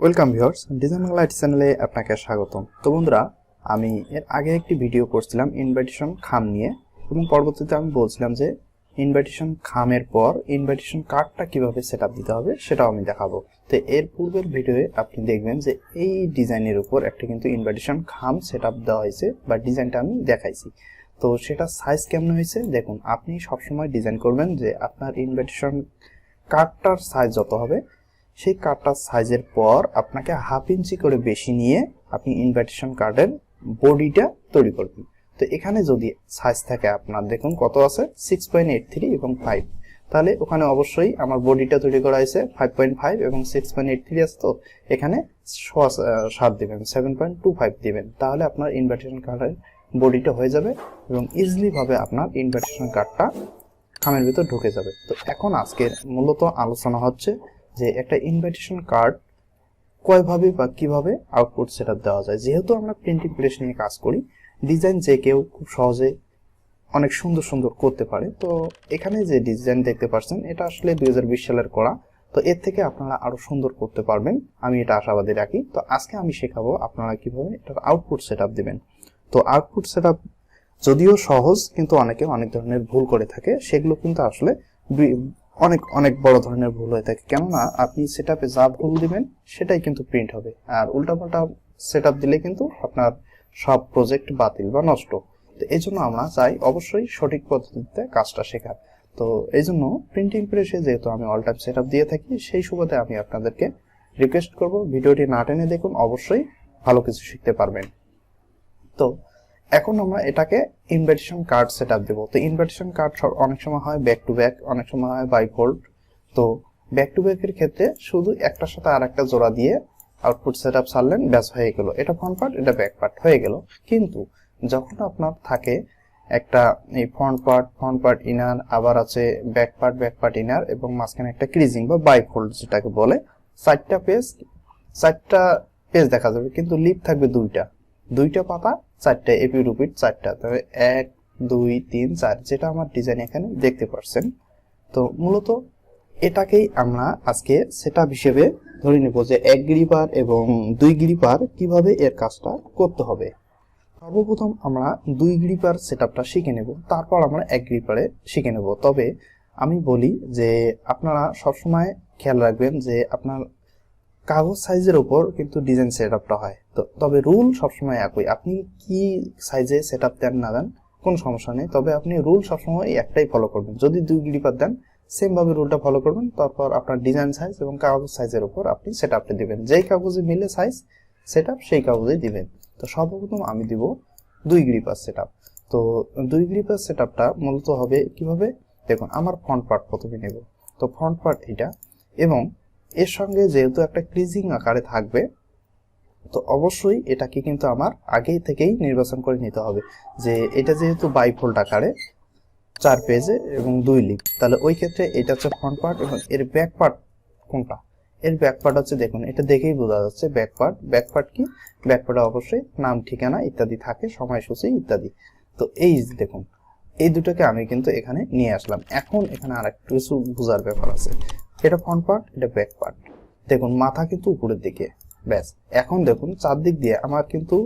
Welcome viewers design light চ্যানেলে আপনাকে স্বাগতম। তো বন্ধুরা, আমি এর আগে একটি ভিডিও করছিলাম ইনভাইটেশন খাম নিয়ে, এবং পরবর্তীতে আমি বলছিলাম যে ইনভাইটেশন খামের পর ইনভাইটেশন কার্ডটা কীভাবে সেট দিতে হবে সেটাও আমি দেখাবো। তো এর পূর্বের ভিডিওয়ে আপনি দেখবেন যে এই ডিজাইনের উপর একটা কিন্তু ইনভাইটেশন খাম সেট দেওয়া হয়েছে বা ডিজাইনটা আমি দেখাইছি। তো সেটা সাইজ কেমন হয়েছে? দেখুন, আপনি সবসময় ডিজাইন করবেন যে আপনার ইনভাইটেশন কার্ডটার সাইজ যত হবে, সেই কার্ডটার সাইজের পর আপনাকে হাফ ইঞ্চি করে বেশি নিয়ে আপনি ইনভাইটেশন কার্ডের বডিটা তৈরি করবেন। তো এখানে যদি সাইজ থাকে আপনার, দেখুন কত আছে? সিক্স পয়েন্ট এইট থ্রি এবং ফাইভ তাহলে ওখানে অবশ্যই আমার বডিটা তৈরি করা হয়েছে ফাইভ পয়েন্ট ফাইভ এবং সিক্স পয়েন্ট এইট থ্রি আছে তো? এখানে সাত দিবেন সেভেন পয়েন্ট টু ফাইভ দিবেন। তাহলে আপনার ইনভাইটেশন কার্ডের বডিটা হয়ে যাবে এবং ইজিলি ভাবে আপনার ইনভাইটেশন কার্ডটা খামের ভিতর ঢুকে যাবে। তো এখন আজকের মূলত আলোচনা হচ্ছে যে একটা ইনভাইটেশন কার্ড কয়ভাবে বা কীভাবে আউটপুট সেট দেওয়া যায়। যেহেতু আমরা প্রিন্টিং প্রেস নিয়ে কাজ করি ডিজাইন যে কেউ খুব সহজে অনেক সুন্দর সুন্দর করতে পারে। তো এখানে যে ডিজাইন দেখতে পাচ্ছেন, এটা আসলে দুই হাজার বিশ সালের করা। তো এর থেকে আপনারা আরও সুন্দর করতে পারবেন। আমি এটা আশাবাদী রাখি। তো আজকে আমি শেখাবো আপনারা কীভাবে এটার আউটপুট সেট দিবেন। তো আউটপুট সেট যদিও সহজ, কিন্তু অনেকে অনেক ধরনের ভুল করে থাকে। সেগুলো কিন্তু আসলে অনেক অনেক বড় ধরনের ভুল হয়ে থাকে। কেননা আপনি সেট যা ভুল দিবেন, সেটাই কিন্তু প্রিন্ট হবে। আর উল্টাপাল্টা সেট দিলে কিন্তু আপনার সব প্রজেক্ট বাতিল বা নষ্ট। তো এই জন্য আমরা চাই অবশ্যই সঠিক পদ্ধতিতে কাজটা শেখার। তো এই জন্য প্রিন্টিং প্রেসে যেহেতু আমি অল টাইম সেট দিয়ে থাকি, সেই সুবাদে আমি আপনাদেরকে রিকোয়েস্ট করব। ভিডিওটি না টেনে দেখুন, অবশ্যই ভালো কিছু শিখতে পারবেন। তো এখন আমরা এটাকে ইনভাইটেশন কার্ড সেট আপ দেবো। তো ইনভাইটেশন কার্ড অনেক সময় হয় ব্যাক টু ব্যাক অনেক সময় হয় বাই ফোল্ড তো ব্যাক টু ব্যাকের ক্ষেত্রে শুধু একটার সাথে আর একটা জোড়া দিয়ে আউটপুট সেট আপ ছাড়লেন, ব্যাস হয়ে গেল। এটা ফ্রন্ট পার্ট এটা ব্যাক পার্ট হয়ে গেল। কিন্তু যখন আপনার থাকে একটা এই front part front part inner আবার আছে back part back part inner এবং মাঝখানে একটা ক্রিজিং বা বাই ফোল্ড যেটাকে বলে চারটা পেজ চারটা পেজ দেখা যাবে, কিন্তু লিপ থাকবে দুইটা। দুইটা পাতা, চারটা এপি রুপিট চারটা। তবে এক, দুই, তিন, চার, যেটা আমার ডিজাইন এখানে দেখতে পাচ্ছেন তো মূলত এটাকেই আমরা আজকে সেটআপ হিসেবে ধরে নেব যে এক গ্রিপার এবং দুই গ্রিপার কীভাবে এর কাজটা করতে হবে। সর্বপ্রথম আমরা দুই গ্রিপার সেটআপটা শিখে নেব, তারপর আমরা এক গ্রিপারে শিখে নেব। তবে আমি বলি যে আপনারা সবসময় খেয়াল রাখবেন যে আপনার কাগজ সাইজের উপর কিন্তু ডিজাইন সেটআপটা হয়। তো, তবে রুল সবসময় একই। আপনি কি সাইজে সেট আপ দেন না দেন, কোনো সমস্যা নেই। তবে আপনি রুল সবসময় একটাই ফলো করবেন। যদি দুই গ্রিপার দেন সেম ভাবে রুলটা ফলো করবেন। তারপর আপনার ডিজাইন সাইজ এবং কাগজ সাইজের উপর আপনি সেট আপটা দিবেন। যেই কাগজে মিলে সাইজ সেট আপ সেই কাগজেই দিবেন। তো সর্বপ্রথম আমি দিব দুই গ্রিপার সেটআপ তো দুই গ্রিপার সেটআপটা মূলত হবে কীভাবে? দেখুন, আমার ফ্রন্ট পার্ট প্রথমে নেব। তো ফ্রন্ট পার্ট এটা এবং এর সঙ্গে যেহেতু একটা ক্রিজিং আকারে থাকবে, তো অবশ্যই এটাকে কিন্তু আমার আগেই থেকেই নির্বাচন করে নিতে হবে যে এটা যেহেতু বাইফোল্ড আকারে, চার পেজে এবং দুই লিপ তাহলে ওই ক্ষেত্রে এটা হচ্ছে ফ্রন্ট পার্ট এবং এর ব্যাক পার্ট কোনটা? এর ব্যাক পার্ট হচ্ছে দেখুন, এটা দেখেই বোঝা যাচ্ছে ব্যাক পার্ট ব্যাক পার্ট কি? ব্যাক পার্টে অবশ্যই নাম, ঠিকানা ইত্যাদি থাকে, সময়সূচি ইত্যাদি। তো এই দেখুন, এই দুটোকে আমি কিন্তু এখানে নিয়ে আসলাম। এখন এখানে আর একটু কিছু বোঝার ব্যাপার আছে। এটা ফ্রন্ট পার্ট এটা ব্যাক পার্ট দেখুন, মাথা কিন্তু উপরের দিকে। ব্যাস, এখন দেখুন, চারদিক দিয়ে আমার কিন্তু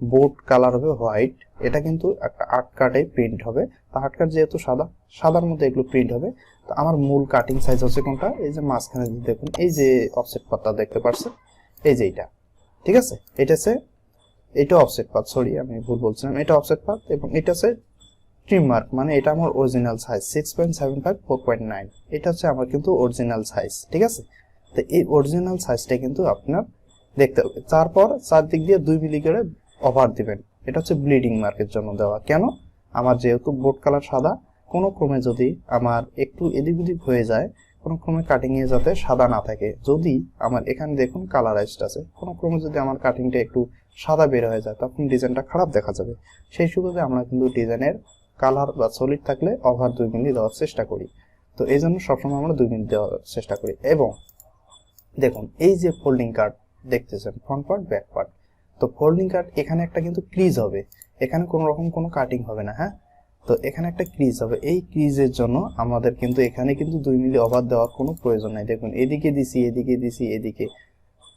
বোর্ড কালার হবে হোয়াইট এটা কিন্তু একটা আর্ট কার্ডে প্রিন্ট হবে। তো আর্ট কার্ড যেহেতু সাদা, সাদার মধ্যে এগুলো প্রিন্ট হবে। তো আমার মূল কাটিং সাইজ হচ্ছে কোনটা? এই যে মাঝখানে দেখুন, এই যে অফসেট পাতটা দেখতে পাচ্ছেন, এই যে এইটা। ঠিক আছে? এটা হচ্ছে, এটা অফসেট পাত সরি আমি ভুল বলছিলাম। এটা অফসেট পাত এবং এটা হচ্ছে ট্রিম মার্ক মানে এটা আমার original size six point seven five four point nine এটা হচ্ছে আমার কিন্তু অরিজিনাল সাইজ ঠিক আছে? তো এই অরিজিনাল সাইজটা কিন্তু আপনার দেখতে হবে। তারপর চারদিক দিয়ে দুই মিলি করে ওভার দিবেন। এটা হচ্ছে ব্লিডিং মার্কের জন্য দেওয়া। কেন? আমার যেহেতু বোর্ড কালার সাদা, কোনো ক্রমে যদি আমার একটু এদিক ওদিক হয়ে যায়, কোনো ক্রমে কাটিং এ যাতে সাদা না থাকে। যদি আমার এখানে দেখুন কালারাইজড আছে, কোনো ক্রমে যদি আমার কাটিংটা একটু সাদা বের হয়ে যায়, তখন ডিজাইনটা খারাপ দেখা যাবে। সেই সুবাদে আমরা কিন্তু ডিজাইনের কালার বা সলিড থাকলে ওভার দুই মিলি দেওয়ার চেষ্টা করি। তো এই জন্য সবসময় আমরা দুই মিনিট দেওয়ার চেষ্টা করি। এবং দেখুন, এই যে ফোল্ডিং কার্ড দেখতেছেন ফ্রন্ট পার্ট ব্যাক পার্ট তো ফোল্ডিং কার্ড এখানে একটা কিন্তু ক্রিজ হবে। এখানে কোনো রকম কোনো কাটিং হবে না হ্যাঁ? তো এখানে একটা ক্রিজ হবে। এই ক্রিজের জন্য আমাদের কিন্তু এখানে কিন্তু দুই মিলি ওভার দেওয়ার কোনো প্রয়োজন নাই। দেখুন, এদিকে দিছি এদিকে দিছি, এদিকে।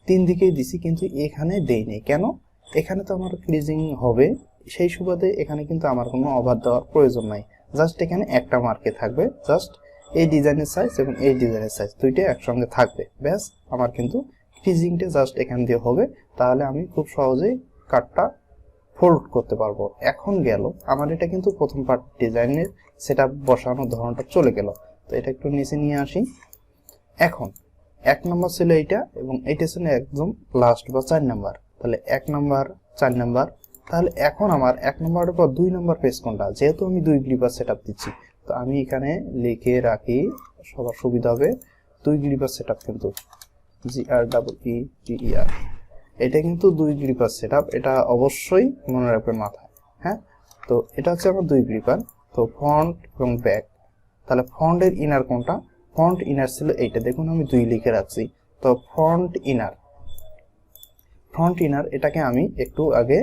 তিন দিকেই দিছি, কিন্তু এখানে দেইনি। কেন? এখানে তো আমার ক্রিজিং হবে সেই সুবাদে এখানে কিন্তু আমার কোনো ওভার দেওয়ার প্রয়োজন নাই। জাস্ট এখানে একটা মার্কে থাকবে। জাস্ট এই ডিজাইনের সাইজ এবং এই ডিজাইনের সাইজ দুইটা একসঙ্গে থাকবে। ব্যাস, আমার কিন্তু ফিজিংটা জাস্ট এখান দিয়ে হবে। তাহলে আমি খুব সহজেই কাটটা ফোল্ড করতে পারব। এখন গেল, আমার এটা কিন্তু প্রথম পার্ট ডিজাইনের সেটা বসানোর ধরনটা চলে গেল। তো এটা একটু নিচে নিয়ে আসি। এখন, এক নম্বর ছিল এইটা এবং এইটা ছিল একদম লাস্ট বা চার নাম্বার তাহলে এক নাম্বার চার নাম্বার তাহলে এখন আমার এক নম্বরের পর দুই নম্বর পেজ কোনটা? যেহেতু আমি দুই গ্লিপার সেট দিচ্ছি, তো আমি এখানে লিখে রাখি, সবার সুবিধা হবে, দুই গ্লিপার সেট কিন্তু জি আর ডাবল ই টি ই আর এটা কিন্তু দুই গ্রিপার সেট এটা অবশ্যই মনে রাখবেন মাথায় হ্যাঁ? তো এটা হচ্ছে আমার দুই গ্রিপার তো ফ্রন্ট এবং ব্যাক তাহলে ফ্রন্টের ইনার কোনটা? ফ্রন্ট ইনার ছিল এইটা, দেখুন আমি দুই লিখে রাখছি, তো ফ্রন্ট ইনার ফ্রন্ট ইনার এটাকে আমি একটু আগে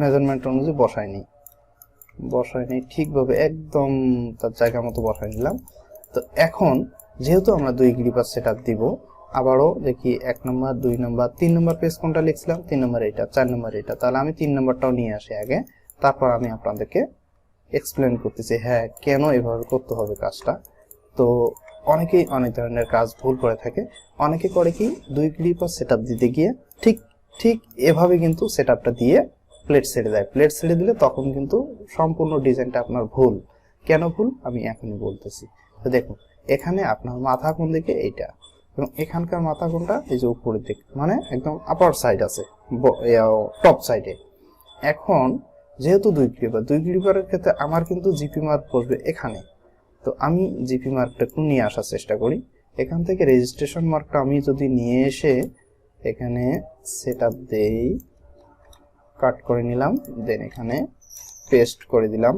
মেজারমেন্ট অনুযায়ী বসাই নিই। ঠিকভাবে একদম তার জায়গা মতো বসাই নিলাম। তো এখন যেহেতু আমরা দুই গ্রিপার সেট আপ দিব, আবারও দেখি এক নম্বর দুই নম্বর তিন নম্বর পেজ কোনটা লিখছিলাম? তিন নম্বর এটা, চার নম্বর এটা। তাহলে আমি তিন নম্বরটাও নিয়ে আসি আগে। তারপর আমি আপনাদেরকে এক্সপ্লেন করতেছি হ্যাঁ কেন এভাবে করতে হবে কাজটা? তো অনেকেই অনেক ধরনের কাজ ভুল করে থাকে। অনেকে করে কি, দুই ক্লিপার সেট দিতে গিয়ে ঠিক ঠিক এভাবে কিন্তু সেট দিয়ে প্লেট ছেড়ে দেয়। প্লেট ছেড়ে দিলে তখন কিন্তু সম্পূর্ণ ডিজাইনটা আপনার ভুল। কেন ভুল? আমি এখনই বলতেছি। তো দেখুন, এখানে আপনার মাথা কোন দিকে? এইটা। এবং এখানকার মাথা কোনটা? এই যে উপরের দিক। মানে একদম আপার সাইড আছে। টপ সাইডে এখন, যেহেতু দুই ক্লিপার দুই ক্লিপারের ক্ষেত্রে আমার কিন্তু জিপি মার্ক পড়বে এখানে। তো আমি জিপি মার্কটা একটু নিয়ে আসার চেষ্টা করি। এখান থেকে রেজিস্ট্রেশন মার্কটা আমি যদি নিয়ে এসে এখানে সেট আপ দেই কাট করে নিলাম দেন এখানে পেস্ট করে দিলাম।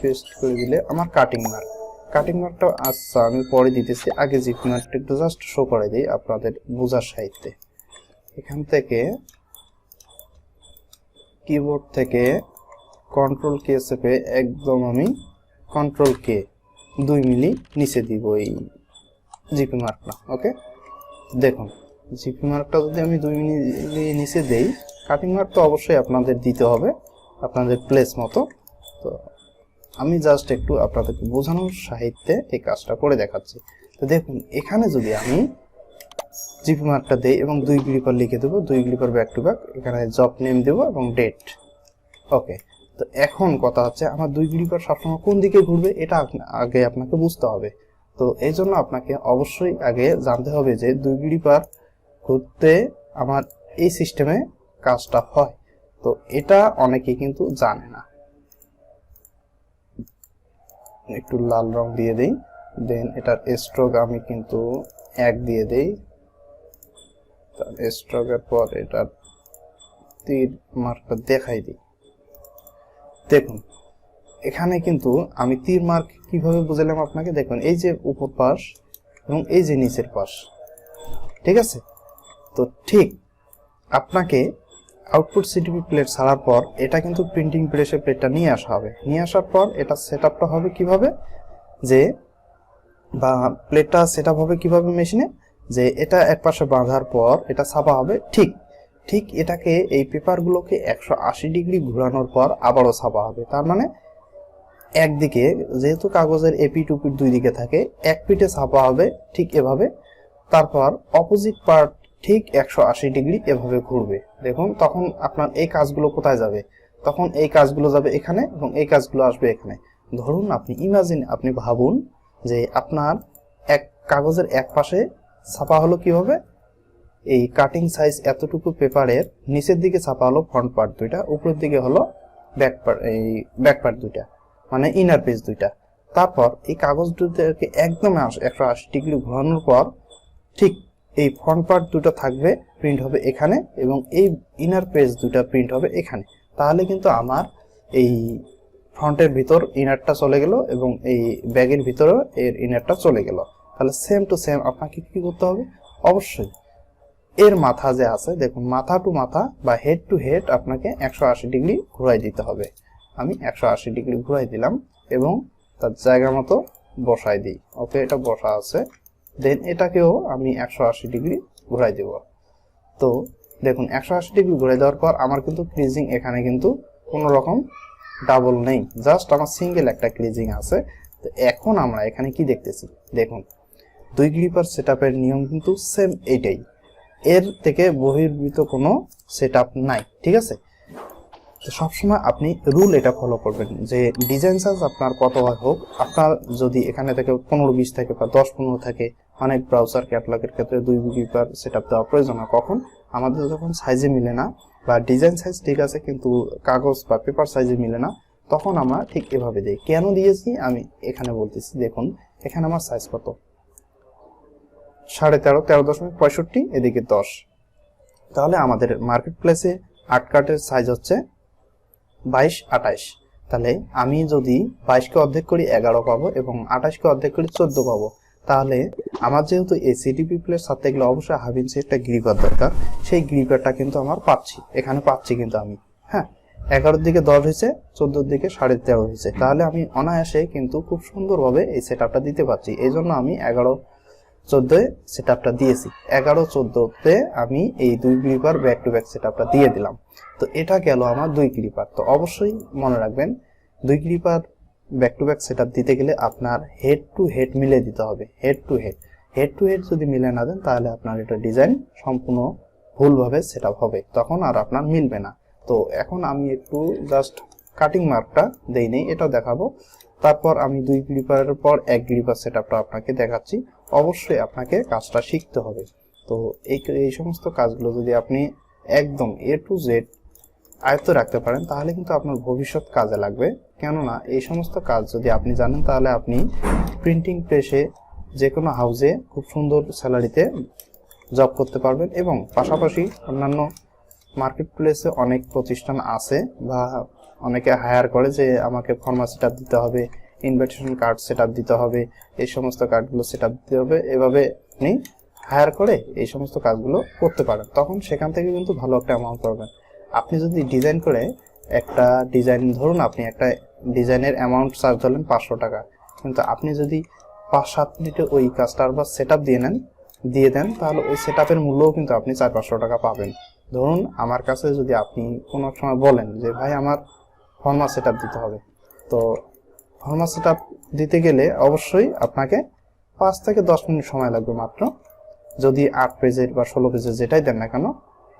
পেস্ট করে দিলে আমার কাটিং মার্ক কাটিং মার্কটা আচ্ছা আমি পরে দিতেছি। আগে জিপ মার্কটা একটু জাস্ট শো করে দিই আপনাদের বোঝার সাহিত্যে। এখান থেকে কিবোর্ড থেকে কন্ট্রোল কে চেপে একদম আমি কন্ট্রোল কে দুই মিলি নিচে দিব এই জিপি মার্কটা ওকে দেখুন। জিপি মার্কটা যদি আমি দুই মিনিট নিচে দেই কাটিং মার্ক তো অবশ্যই আপনাদের দিতে হবে, আপনাদের প্লেস মতো। তো আমি জাস্ট একটু আপনাদেরকে বোঝানোর সাহিত্যে এই কাজটা করে দেখাচ্ছি। তো দেখুন, এখানে যদি আমি জিপি মার্কটা দেই এবং দুই গ্লিপার লিখে দেবো, দুই গ্লিপার ব্যাক টু ব্যাক এখানে জব নেম দেবো এবং ডেট ওকে তো এখন কথা হচ্ছে আমার দুই গ্লিপার সবসময় কোন দিকে ঘুরবে, এটা আগে আপনাকে বুঝতে হবে। তো এই জন্য আপনাকে অবশ্যই আগে জানতে হবে যে দুই গ্লিপার ঘুরতে আমার এই সিস্টেমে কাজটা হয়। তো এটা অনেকে কিন্তু জানে না। একটু লাল রং দিয়ে দেই দেন এটার স্ট্রোক আমি কিন্তু এক দিয়ে দেই। তার স্ট্রোকের পর এটার তীর মার্কটা দেখাই দিই। দেখুন, এখানে কিন্তু আমি তীর মার্ক কীভাবে বুঝালাম আপনাকে? দেখুন, এই যে উপর পাশ এবং এই যে নিচের পাশ, ঠিক আছে? তো ঠিক আপনাকে আউটপুট সিটিপি প্লেট ছাড়ার পর এটা কিন্তু প্রিন্টিং প্রেসে প্লেটটা নিয়ে আসা হবে। নিয়ে আসার পর এটা সেট আপটা হবে কীভাবে? যে বা প্লেটটা সেট আপ হবে কীভাবে মেশিনে যে এটা এক পাশে বাঁধার পর এটা ছাপা হবে ঠিক। ঠিক এটাকে এই পেপারগুলোকে একশো আশি ডিগ্রি ঘোরানোর পর আবারও ছাপা হবে। তার মানে একদিকে যেহেতু কাগজের এপি টুপির দুই দিকে থাকে, এক পিঠে ছাপা হবে ঠিক এভাবে। তারপর অপোজিট পার্ট ঠিক একশো আশি ডিগ্রি এভাবে ঘুরবে। দেখুন, তখন আপনার এই কাজগুলো কোথায় যাবে? তখন এই কাজগুলো যাবে এখানে এবং এই কাজগুলো আসবে এখানে। ধরুন, আপনি ইমাজিন আপনি ভাবুন যে আপনার এক কাগজের এক পাশে ছাপা হলো কীভাবে? এই কাটিং সাইজ এতটুকু পেপারের নিচের দিকে ছাপা হলো ফ্রন্ট পার্ট দুইটা, উপরের দিকে হলো ব্যাক পার্ট এই ব্যাক পার্ট দুইটা মানে ইনার পেজ দুইটা। তারপর এই কাগজ দুটোকে একদম একশো আশি ডিগ্রি ঘোরানোর পর ঠিক এই ফ্রন্ট পার্ট দুটো থাকবে প্রিন্ট হবে এখানে এবং এই ইনার পেজ দুটো প্রিন্ট হবে এখানে। তাহলে কিন্তু আমার এই ফ্রন্টের ভিতর ইনারটা চলে গেল এবং এই ব্যাগের ভিতরেও এর ইনারটা চলে গেল। তাহলে সেম টু সেম আপনাকে কি করতে হবে? অবশ্যই এর মাথা যে আছে, দেখুন মাথা টু মাথা বা হেড টু হেড আপনাকে একশো আশি ডিগ্রি ঘুরাই দিতে হবে। আমি একশো আশি ডিগ্রি ঘুরাই দিলাম এবং তার জায়গা মতো বসাই দিই। ওকে, এটা বসা আছে। দেন এটাকেও আমি একশো আশি ডিগ্রি ঘুরাই দেব। তো দেখুন, একশো আশি ডিগ্রি ঘুরে দেওয়ার পর আমার কিন্তু ক্রিজিং এখানে কিন্তু কোনো রকম ডাবল নেই। জাস্ট আমার সিঙ্গেল একটা ক্রিজিং আছে। তো এখন আমরা এখানে কি দেখতেছি? দেখুন, দুই গ্রিপার সেট নিয়ম কিন্তু সেম এইটাই এর থেকে বহির্ভূত কোনো সেট নাই, ঠিক আছে? তো সবসময় আপনি রুল এটা ফলো করবেন যে ডিজাইন সাইজ আপনার কত হয় হোক, আপনার যদি এখানে থেকে পনেরো বিশ থাকে বা দশ পনেরো থাকে, অনেক ব্রাউজার ক্যাটলগের ক্ষেত্রে দুই গ্রিপার সেট আপ দেওয়া প্রয়োজন হয়। কখন? আমাদের যখন সাইজে মিলে না বা ডিজাইন সাইজ ঠিক আছে কিন্তু কাগজ বা পেপার সাইজে মিলে না, তখন আমরা ঠিক এভাবে দিই। কেন দিয়েছি? আমি এখানে বলতেছি, দেখুন, এখানে আমার সাইজ কত? সাড়ে তেরো তেরো দশমিক পঁয়ষট্টি, এদিকে দশ। তাহলে আমাদের মার্কেট প্লেসে আট কার্টের সাইজ হচ্ছে বাইশ, আঠাইশ। তাহলে আমি যদি বাইশকে অর্ধেক করি এগারো পাবো এবং আঠাশকে অর্ধেক করি চোদ্দ পাবো। তাহলে আমার যেহেতু এই সিটিপি প্লের সাথে গেলে অবশ্যই হাভিনসি একটা গ্রিপার দরকার। সেই গ্রিপারটা কিন্তু আমার পাচ্ছি। এখানে পাচ্ছি কিন্তু আমি। হ্যাঁ এগারোর দিকে দশ হয়েছে, চোদ্দোর দিকে সাড়ে তেরো হয়েছে। তাহলে আমি অনায়াসে কিন্তু খুব সুন্দরভাবে এই সেট আপটা দিতে পারছি। এই জন্য আমি এগারো চোদ্দোয় সেট আপটা দিয়েছি। এগারো, চোদ্দোতে আমি এই দুই gripper back to back set আপটা দিয়ে দিলাম। তো এটা গেল আমার দুই গ্রিপার তো অবশ্যই মনে রাখবেন, দুই gripper back to back set দিতে গেলে আপনার হেড টু হেড মিলে দিতে হবে head to head head to head যদি মিলে না দেন, তাহলে আপনার এটা ডিজাইন সম্পূর্ণ ভুলভাবে সেট হবে, তখন আর আপনার মিলবে না। তো এখন আমি একটু জাস্ট কাটিং মার্কটা দেই নেই, এটা দেখাবো। তারপর আমি দুই গ্রিপারের পর এক গ্রিপার সেট আপনাকে দেখাচ্ছি, অবশ্যই আপনাকে কাজটা শিখতে হবে। তো এই এই সমস্ত কাজগুলো যদি আপনি একদম এ টু জেড আয়ত্ত রাখতে পারেন, তাহলে কিন্তু আপনার ভবিষ্যৎ কাজে লাগবে। কেননা, এই সমস্ত কাজ যদি আপনি জানেন, তাহলে আপনি প্রিন্টিং প্রেসে যে কোনো হাউসে খুব সুন্দর স্যালারিতে জব করতে পারবেন এবং পাশাপাশি অন্যান্য মার্কেট প্লেসে অনেক প্রতিষ্ঠান আছে বা অনেকে হায়ার করে যে আমাকে ফর্মা সেট দিতে হবে ইনভিটেশন কার্ড সেট দিতে হবে, এই সমস্ত কার্ডগুলো সেট দিতে হবে। এভাবে আপনি হায়ার করে এই সমস্ত কাজগুলো করতে পারেন। তখন সেখান থেকে কিন্তু ভালো একটা অ্যামাউন্ট পাবেন। আপনি যদি ডিজাইন করে একটা ডিজাইন ধরুন আপনি একটা ডিজাইনের অ্যামাউন্ট চার্জ ধরলেন পাঁচশো টাকা। কিন্তু আপনি যদি পাঁচ সাত মিনিটে ওই কাজটার বা সেট দিয়ে নেন, দিয়ে দেন, তাহলে ওই সেট আপের মূল্যও কিন্তু আপনি চার পাঁচশো টাকা পাবেন। ধরুন আমার কাছে যদি আপনি কোনো সময় বলেন যে, ভাই, আমার ফর্মা সেট দিতে হবে। তো ফর্মা সেট দিতে গেলে অবশ্যই আপনাকে পাঁচ থেকে দশ মিনিট সময় লাগবে মাত্র। যদি আট পেজের বা ষোলো পেজের যেটাই দেন না কেন,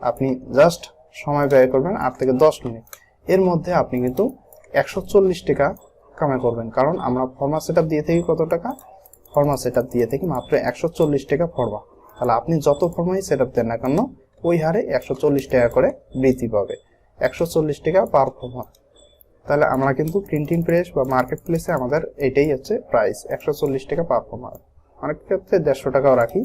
আপনি জাস্ট সময় ব্যয় করবেন আট থেকে দশ মিনিট। এর মধ্যে আপনি কিন্তু একশো চল্লিশ টাকা কামাই করবেন। কারণ আমরা ফর্মা সেট দিয়ে থাকি কত টাকা? ফর্মা সেট দিয়ে থাকি মাত্র একশো চল্লিশ টাকা ফর্মা। তাহলে আপনি যত ফর্মাই সেট দেন না কেন, ওই হারে একশো চল্লিশ টাকা করে বৃদ্ধি পাবে। একশো চল্লিশ টাকা পার ফর্মা। তাহলে আমরা কিন্তু প্রিন্টিং প্রেস বা মার্কেট প্লেসে আমাদের এটাই হচ্ছে প্রাইস একশো চল্লিশ টাকা পার ফর্মা। অনেক ক্ষেত্রে দেড়শো টাকাও রাখি।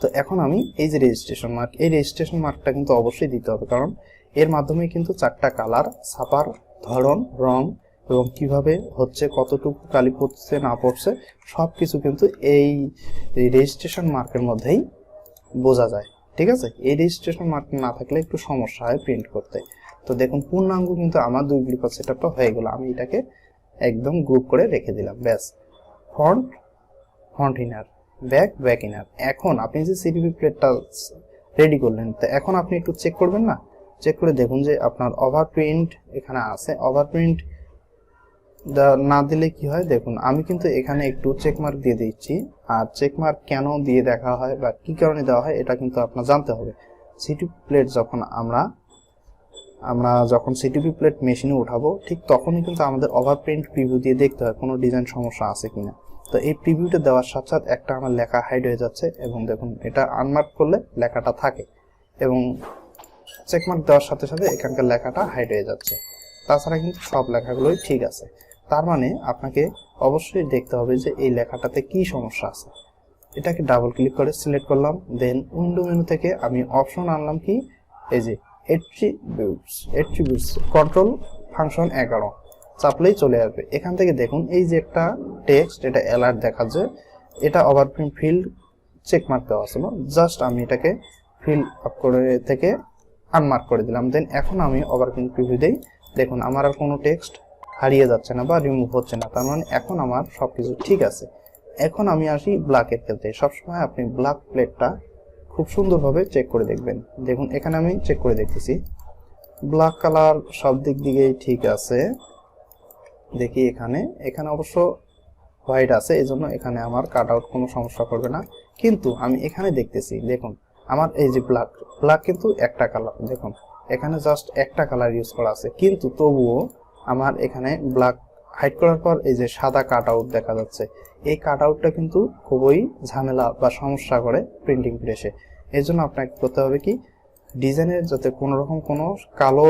তো এখন আমি এই যে রেজিস্ট্রেশন মার্ক এই রেজিস্ট্রেশন মার্কটা কিন্তু অবশ্যই দিতে হবে, কারণ এর মাধ্যমে কিন্তু চারটা কালার ছাপার ধরন, রং এবং কীভাবে হচ্ছে, কতটুকু কালি পড়ছে, না পড়ছে সব কিছু কিন্তু এই রেজিস্ট্রেশন মার্কের মধ্যেই বোঝা যায়, ঠিক আছে? এই রেজিস্ট্রেশন মার্ক না থাকলে একটু সমস্যা হয় প্রিন্ট করতে। তো দেখুন, পূর্ণাঙ্গ কিন্তু আমার দুই গ্রিপার সেটআপটা হয়ে গেল, আমি এটাকে একদম গ্রুপ করে রেখে দিলাম, ব্যাস। Front font inner back back inner এখন আপনি যে সিডিপি প্লেটটা রেডি করলেন, তো এখন আপনি একটু চেক করবেন না? চেক করে দেখুন যে আপনার ওভার প্রিন্ট এখানে আছে। ওভার প্রিন্ট না দিলে কি হয়? দেখুন, আমি কিন্তু এখানে একটু চেক মার্ক দিয়ে দিচ্ছি। আর চেক মার্ক কেন দিয়ে দেখা হয় বা কি কারণে দেওয়া হয়, এটা কিন্তু আপনার জানতে হবে। সিটি প্লেট যখন আমরা আমরা যখন সিটিপি প্লেট মেশিনে উঠাবো, ঠিক তখনই কিন্তু আমাদের ওভার প্রিন্ট প্রিভিউ দিয়ে দেখতে হয়, কোনো ডিজাইন সমস্যা আছে কিনা। তো এই প্রিভিউটা দেওয়ার সাথে সাথে একটা আমার লেখা হাইড হয়ে যাচ্ছে এবং দেখুন এটা আনমার্ক করলে লেখাটা থাকে এবং চেকমার্ক দেওয়ার সাথে সাথে এখানকার লেখাটা হাইড হয়ে যাচ্ছে। তাছাড়া কিন্তু সব লেখাগুলোই ঠিক আছে। তার মানে আপনাকে অবশ্যই দেখতে হবে যে এই লেখাটাতে কি সমস্যা আছে। এটাকে ডাবল ক্লিক করে সিলেক্ট করলাম দেন উইন্ডো মেনু থেকে আমি অপশন আনলাম কি? এই যে এট্রিবিউটস এট্রিবিউটস কন্ট্রোল ফাংশন এগারো। চাপলেই চলে আসবে। এখান থেকে দেখুন, এই যে একটা টেক্সট এটা অ্যালার্ট দেখা দেখাচ্ছে, এটা ওভারপ্রিন্ট ফিল্ড চেক মার্ক দেওয়া ছিল। জাস্ট আমি এটাকে ফিল আপ করে থেকে আনমার্ক করে দিলাম। দেন এখন আমি ওভারপ্রিন্ট প্রিভিউ দেই। দেখুন, আমার আর কোনো টেক্সট হারিয়ে যাচ্ছে না বা রিমুভ হচ্ছে না। তার মানে এখন আমার সব কিছু ঠিক আছে। এখন আমি আসি ব্ল্যাকের ক্ষেত্রে সবসময় আপনি ব্ল্যাক প্লেটটা খুব সুন্দরভাবে চেক করে দেখবেন। দেখুন, এখানে আমি চেক করে দেখতেছি। ব্ল্যাক কালার সব দিক দিকেই ঠিক আছে। দেখি এখানে। এখানে অবশ্য হোয়াইট আছে এই জন্য এখানে আমার কাট আউট কোনো সমস্যা করবে না। কিন্তু আমি এখানে দেখতেছি, দেখুন, আমার এই যে ব্ল্যাক ব্ল্যাক কিন্তু একটা কালার দেখুন, এখানে জাস্ট একটা কালার ইউজ করা আছে। কিন্তু তবুও আমার এখানে ব্ল্যাক হাইড করার পর এই যে সাদা কাট আউট দেখা যাচ্ছে। এই কাট আউটটা কিন্তু খুবই ঝামেলা বা সমস্যা করে প্রিন্টিং প্রেসে এই জন্য আপনাকে করতে হবে কি ডিজাইনের যাতে কোনো রকম কোনো কালো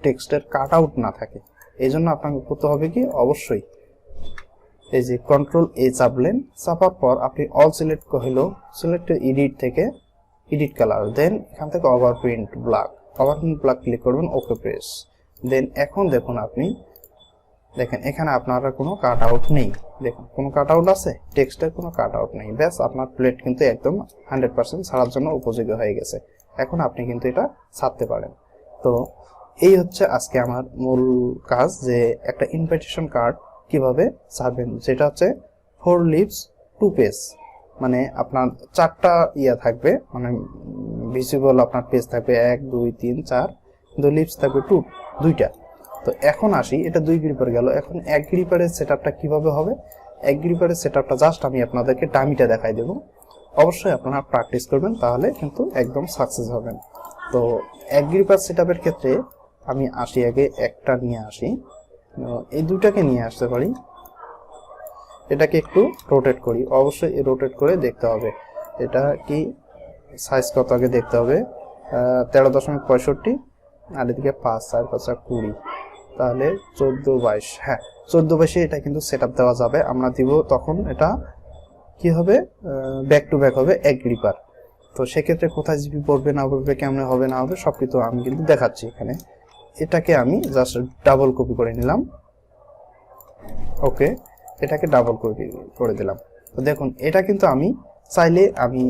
টেক্সটের কাট আউট না থাকে। এই জন্য আপনাকে করতে হবে কি? অবশ্যই এই যে কন্ট্রোল এ চাপলেন চাপার পর আপনি অল সিলেক্ট হলো সিলেক্ট এডিট থেকে এডিট কালার দেন এখান থেকে over print black over print black click করবেন ওকে প্রেস দেন এখন দেখুন আপনি, দেখেন এখানে আপনার কোনো কাট আউট নেই। দেখুন, কোনো কাট আউট আছে? টেক্সটের কোনো কাট আউট নেই। ব্যাস, আপনার প্লেট কিন্তু একদম হান্ড্রেড পার্সেন্ট ছাড়ার জন্য উপযোগী হয়ে গেছে। এখন আপনি কিন্তু এটা ছাড়তে পারেন। তো এই হচ্ছে আজকে আমার মূল কাজ যে একটা ইনভাইটেশন কার্ড কীভাবে ছাড়বেন যেটা হচ্ছে ফোর লিভস টু পেজ মানে আপনার চারটা ইয়া থাকবে মানে ভিজিবল আপনার পেজ থাকবে এক, দুই, তিন, চার, কিন্তু লিভস থাকবে টু দুইটা। তো এখন আসি, এটা দুই গ্রিপার গেল। এখন এক গ্রিপারের সেট আপটা কীভাবে হবে? এক গ্রিপারের সেট আপটা জাস্ট আমি আপনাদেরকে ডামিটা দেখাই দেব। অবশ্যই আপনারা প্র্যাকটিস করবেন, তাহলে কিন্তু একদম সাকসেস হবেন। তো এক গ্রিপার সেট আপের ক্ষেত্রে আমি আসি আগে, একটা নিয়ে আসি। এই দুটাকে নিয়ে আসতে পারি। এটাকে একটু রোটেট করি। অবশ্যই রোটেট করে দেখতে হবে। এটা কি সাইজ কত আগে দেখতে হবে? তেরো দশমিক পঁয়ষট্টি আর এদিকে পাঁচ, চার, পাঁচ আর কুড়ি। তাহলে চোদ্দ বাইশ। হ্যাঁ চোদ্দ বাইশে এটা কিন্তু সেট দেওয়া যাবে। আমরা দিব তখন এটা কি হবে? ব্যাক টু ব্যাক হবে এক গ্রিপার তো সেক্ষেত্রে কোথায় জিপি পড়বে, না পড়বে, কেমন হবে, না হবে সব কিছু আমি কিন্তু দেখাচ্ছি এখানে। এটাকে আমি জাস্ট ডাবল কপি করে নিলাম। ওকে এটাকে ডাবল কপি করে দিলাম। তো দেখুন, এটা কিন্তু আমি চাইলে আমি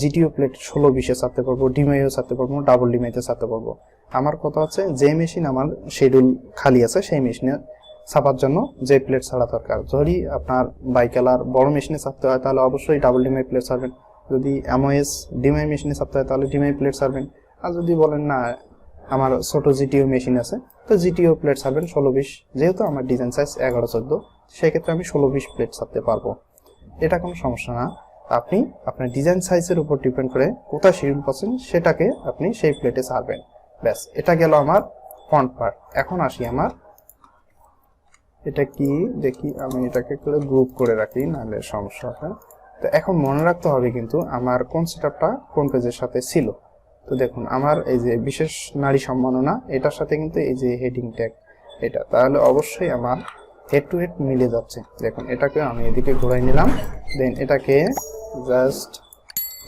জিটিও প্লেট ষোলো বিশে ছাড়তে পারব, ডিমাইও ছাড়তে পারব ডাবল ডিমাইতে ছাড়তে পারব। আমার কথা হচ্ছে, যে মেশিন আমার শিডিউল খালি আছে, সেই মেশিনে ছাপার জন্য যে প্লেট ছাড়া দরকার। যদি আপনার বাইকালার বড় মেশিনে ছাপতে হয়, তাহলে অবশ্যই ডাবল ডিমাই প্লেট ছাড়বেন। যদি এমওএস ডিমাই মেশিনে ছাপতে হয়, তাহলে ডিমাই প্লেট ছাড়বেন। আর যদি বলেন না আমার ছোট জিটিও মেশিন আছে। তো জিটিও প্লেট ছাড়বেন ষোলো বিশ, যেহেতু আমার ডিজাইন সাইজ এগারো চোদ্দ, সেক্ষেত্রে আমি ষোলো বিশ প্লেট ছাপতে পারব। এটা কোনো সমস্যা না। আপনি আপনার ডিজাইন সাইজের উপর ডিপেন্ড করে কোথায় শিডিউল পাচ্ছেন সেটাকে আপনি সেই প্লেটে ছাড়বেন। ব্যাস, এটা গেল আমার ফ্রন্ট পার্ট এখন আসি আমার, এটা কি? দেখি, আমি এটাকে গ্রুপ করে রাখি, নাহলে সমস্যা হয় তো এখন মনে রাখতে হবে কিন্তু আমার কোন সেটআপটা কোন পেজের সাথে ছিল। তো দেখুন, আমার এই যে বিশেষ নারী সম্মাননা, এটার সাথে কিন্তু এই যে হেডিং ট্যাগ এটা। তাহলে অবশ্যই আমার হেড টু হেড মিলে যাচ্ছে। দেখুন, এটাকে আমি এদিকে ঘোরাই নিলাম। দেন এটাকে জাস্ট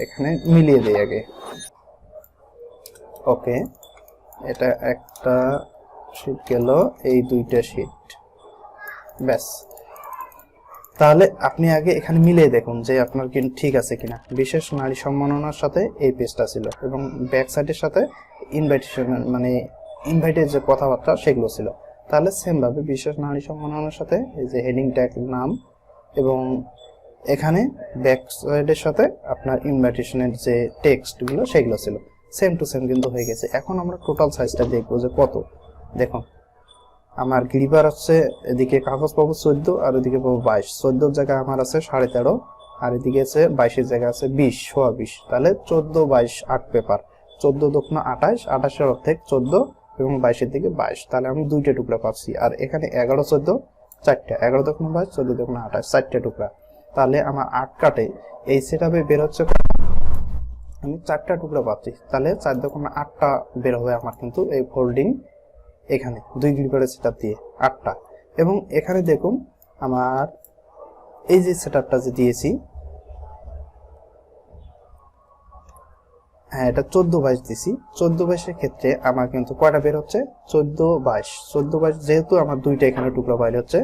এখানে মিলিয়ে দিই আগে। ওকে এটা একটা শিট গেল, এই দুইটা শিট ব্যাস তাহলে আপনি আগে এখানে মিলিয়ে দেখুন যে আপনার কি ঠিক আছে কিনা। বিশেষ নারী সম্মাননার সাথে এই পেজটা ছিল এবং ব্যাক সাইডের সাথে ইনভাইটেশন মানে ইনভাইটের যে কথাবার্তা সেগুলো ছিল। তাহলে সেমভাবে বিশেষ নারী সম্মাননার সাথে এই যে হেডিং ট্যাগ নাম এবং এখানে ব্যাক সাইডের সাথে আপনার ইনভাইটেশনের যে টেক্সটগুলো সেগুলো ছিল। সেম টু সেম কিন্তু হয়ে গেছে। এখন আমরা টোটাল সাইজটা দেখব যে কত। দেখুন আমার গ্রিবার হচ্ছে এদিকে কাগজ পাবো চোদ্দ, আর ওদিকে পাবো বাইশ। চোদ্দোর জায়গায় আমার আছে সাড়ে তেরো, আর এদিকে আছে বাইশের জায়গায় আছে বিশ, সোয়া বিশ। তাহলে চোদ্দ, বাইশ, আট পেপার। চোদ্দ দক্ষিণ আঠাশ, আঠাশের অর্ধেক চোদ্দ এবং বাইশের দিকে বাইশ। তাহলে আমি দুইটা টুকরা পাচ্ছি। আর এখানে এগারো, চোদ্দ, চারটা। এগারো দক্ষিণ বাইশ, চোদ্দ দক্ষিণ আঠাশ, চারটা টুকরা। তাহলে আমার আট কাটে। এই সেট আপে বের হচ্ছে আমি চারটা টুকরা পাচ্ছি। তাহলে চার দক্ষিণ আটটা বের হবে আমার কিন্তু এই ফোল্ডিং এখানে দুই গ্রিপারের সেট দিয়ে আটটা। এবং এখানে দেখুন আমার এই যে সেট যে দিয়েছি হ্যাঁ এটা চোদ্দ বাইশ দিছি। চোদ্দ বাইশের ক্ষেত্রে আমার কিন্তু কয়টা বের হচ্ছে? চোদ্দ বাইশ। চোদ্দ বাইশ যেহেতু আমার দুইটা এখানে টুকরা বাইরে হচ্ছে,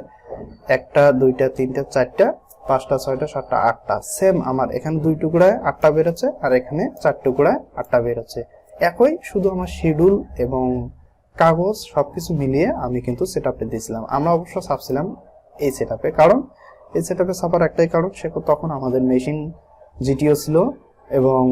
একটা, দুইটা, তিনটা, চারটা, পাঁচটা, ছয়টা, সাতটা, আটটা। সেম আমার এখানে দুই টুকরায় আটটা বেরোচ্ছে আর এখানে চার টুকরায় আটটা বেরোচ্ছে একই শুধু আমার শিডিউল এবং কাগজ সবকিছু মিলিয়ে আমি কিন্তু সেট আপে দিয়েছিলাম। আমরা অবশ্য ছাপছিলাম এই সেট কারণ এই সেট আপে ছাপার একটাই কারণ, সে তখন আমাদের মেশিন জিটিও ছিল এবং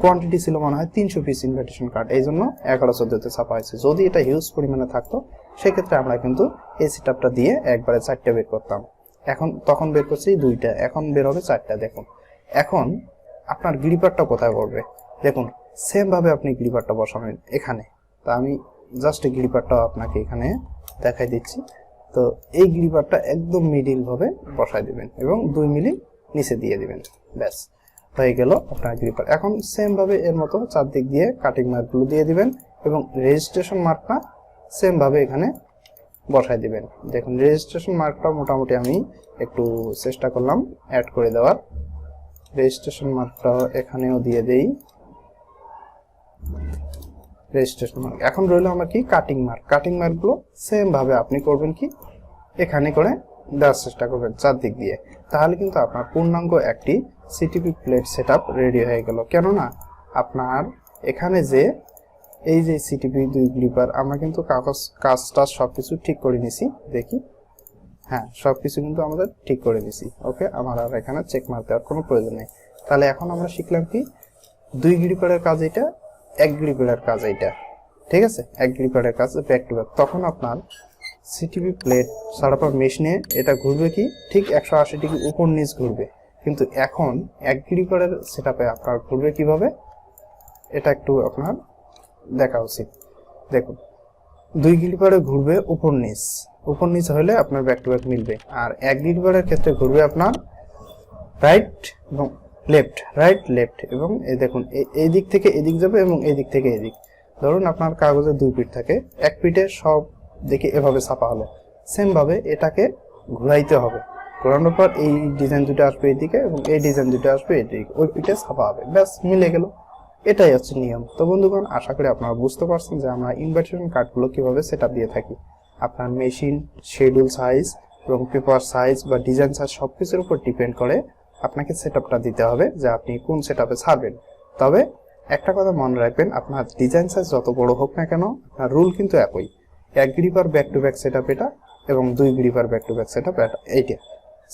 কোয়ান্টিটি ছিল মনে হয় তিনশো পিস ইনভিটেশন কার্ড এই জন্য এগারো চোদ্দতে ছাপা হয়েছে। যদি এটা হিউজ পরিমাণে থাকতো, সেক্ষেত্রে আমরা কিন্তু এই সেট আপটা দিয়ে একবারে চারটে বের করতাম। এখন তখন বের করছি দুইটা। এখন বের হবে চারটা, দেখুন। এখন আপনার গ্রিপারটা কোথায় পড়বে? দেখুন সেমভাবে আপনি গ্রিপারটা বসাবেন এখানে। তা আমি জাস্ট এই গ্রিপারটাও আপনাকে এখানে দেখাই দিচ্ছি। তো এই গ্রিপারটা একদম মিডিল ভাবে বসাই দিবেন এবং দুই মিলি নিচে দিয়ে দিবেন। ব্যাস, হয়ে গেল আপনার গ্রিপার এখন সেম ভাবে এর মতো চারদিক দিয়ে কাটিং মার্কগুলো দিয়ে দিবেন এবং রেজিস্ট্রেশন মার্কটা সেম ভাবে এখানে বসাই দিবেন। দেখুন রেজিস্ট্রেশন মার্কটা মোটামুটি আমি একটু চেষ্টা করলাম অ্যাড করে দেওয়ার। রেজিস্ট্রেশন মার্কটা এখানেও দিয়ে দেই। রেজিস্ট্রেশন মার্ক এখন রইল আমার কি? কাটিং মার্ক কাটিং মার্কগুলো সেম ভাবে আপনি করবেন কি? এখানে করে দেওয়ার চেষ্টা করবেন চারদিক দিয়ে। তাহলে কিন্তু আপনার পূর্ণাঙ্গ একটি সিটিপি প্লেট সেট রেডি হয়ে গেল। কেননা আপনার এখানে যে এই যে সিটিপি দুই গ্লিপার আমরা কিন্তু কাগজ, কাজটা সব কিছু ঠিক করে নিছি। দেখি। হ্যাঁ সব কিছু কিন্তু আমাদের ঠিক করে দিছি ওকে, আমার আর এখানে চেক মারতে দেওয়ার কোনো প্রয়োজন নেই। তাহলে এখন আমরা শিখলাম কি? দুই গ্রিপারের কাজ এটা গ্রিপারের কাজ এটা ঠিক আছে? গ্রিপারের কাজ ব্যাক টু ব্যাক তখন আপনার সিটিভি প্লেট সারাপার মেশিনে এটা ঘুরবে কি? ঠিক একশো আশি ডিগ্রি উপর নিচ ঘুরবে। কিন্তু এখন গ্রিপারের সেট আপনার ঘুরবে কীভাবে? এটা একটু আপনার দেখা উচিত। দেখুন, দুই গ্লিপারে ঘুরবে উপর নিচ। উপর নিচ হলে আপনার ব্যাক টু ব্যাক মিলবে। আর এক গ্লিপারের ক্ষেত্রে ঘুরবে আপনার রাইট এবং লেফট রাইট লেফট এবং এই দেখুন এই দিক থেকে এদিক যাবে এবং এই দিক থেকে এদিক। ধরুন আপনার কাগজের দুই পিঠ থাকে, এক পিঠে সব দিকে এভাবে ছাপা হলো। সেম ভাবে এটাকে ঘুরাইতে হবে। ঘোরানোর পর এই ডিজাইন দুটো আসবে এদিকে এবং এই ডিজাইন দুটো আসবে এদিকে। ওই পিঠে ছাপা হবে। ব্যাস, মিলে গেল। এটাই হচ্ছে নিয়ম। তো বন্ধুগণ, আশা করি আপনারা বুঝতে পারছেন যে আমরা ইনভাইটেশন কার্ডগুলো কীভাবে সেট দিয়ে থাকি। আপনার মেশিন শিডিউল সাইজ এবং পেপার সাইজ বা ডিজাইন সাইজ সব কিছুর উপর ডিপেন্ড করে আপনাকে সেট দিতে হবে যে আপনি কোন সেট আপে ছাড়বেন। তবে একটা কথা মনে রাখবেন, আপনার ডিজাইন সাইজ যত বড় হোক না কেন, আপনার রুল কিন্তু একই। এক gripper back to back set এটা এবং দুই gripper back to back set এটা, এইটা।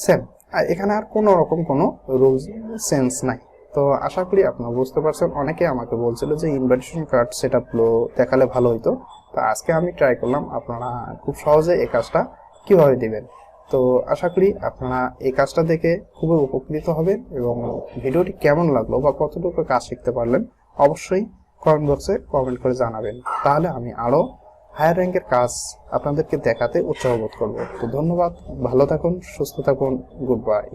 সেম আর এখানে আর কোনো রকম কোনো রুলস সেন্স নাই। তো আশা করি আপনারা বুঝতে পারছেন। অনেকে আমাকে বলছিল যে ইনভাইটেশন কার্ড সেট আপগুলো দেখালে ভালো হতো তো আজকে আমি ট্রাই করলাম, আপনারা খুব সহজে এই কাজটা কীভাবে দিবেন? তো আশা করি আপনারা এই কাজটা দেখে খুবই উপকৃত হবেন এবং ভিডিওটি কেমন লাগল বা কতটুকু কাজ শিখতে পারলেন অবশ্যই কমেন্ট বক্সে কমেন্ট করে জানাবেন। তাহলে আমি আরও হায়ার র্যাঙ্কের কাজ আপনাদেরকে দেখাতে উৎসাহ বোধ করব। তো ধন্যবাদ, ভালো থাকুন, সুস্থ থাকুন গুড বাই